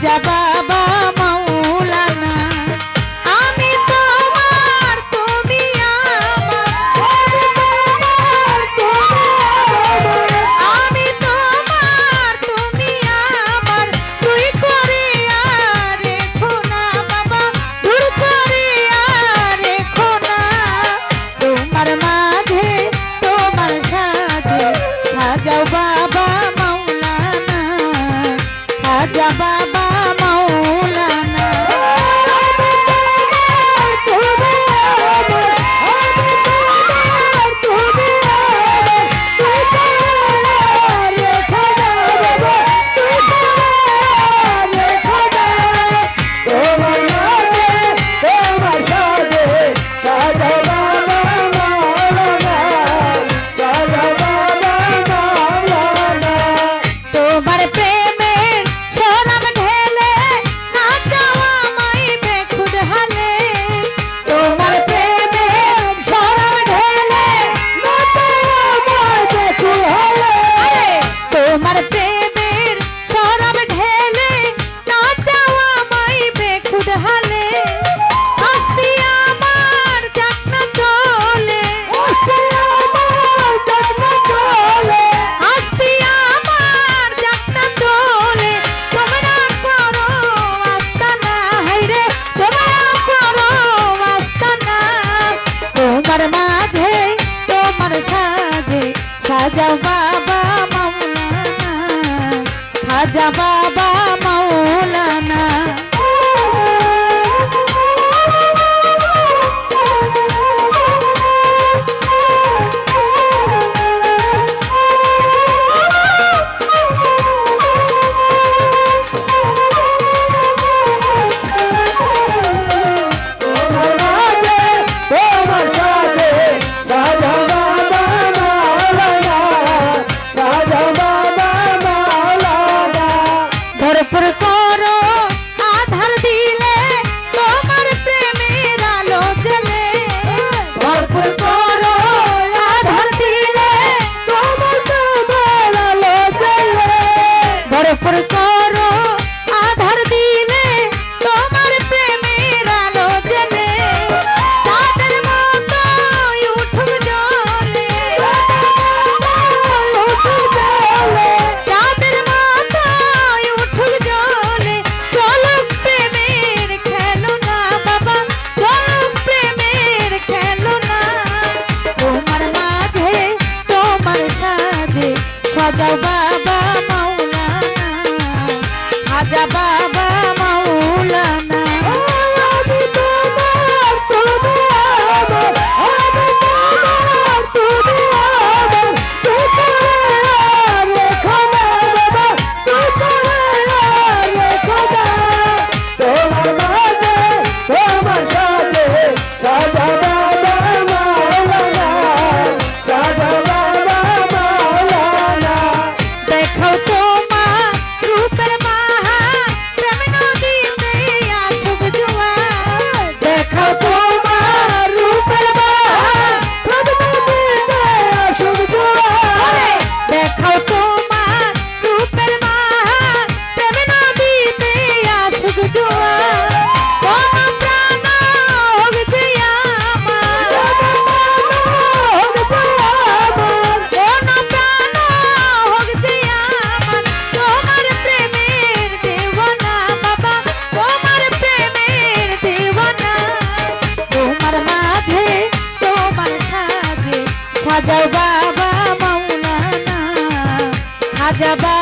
Jabba. Siapa? হাজা বাবা মৌলানা হাজা বাবা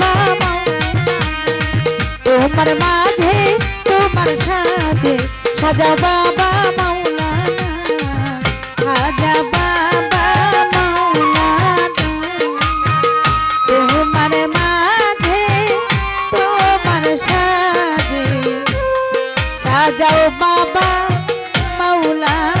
বাবা তোমার মাঝে, তোমার সাথে সাজা বাবা মাওলানা, সাজা বাবা মাওলানা। তোমার মাঝে, তোমার সাথে সাজাও বাবা মাওলানা।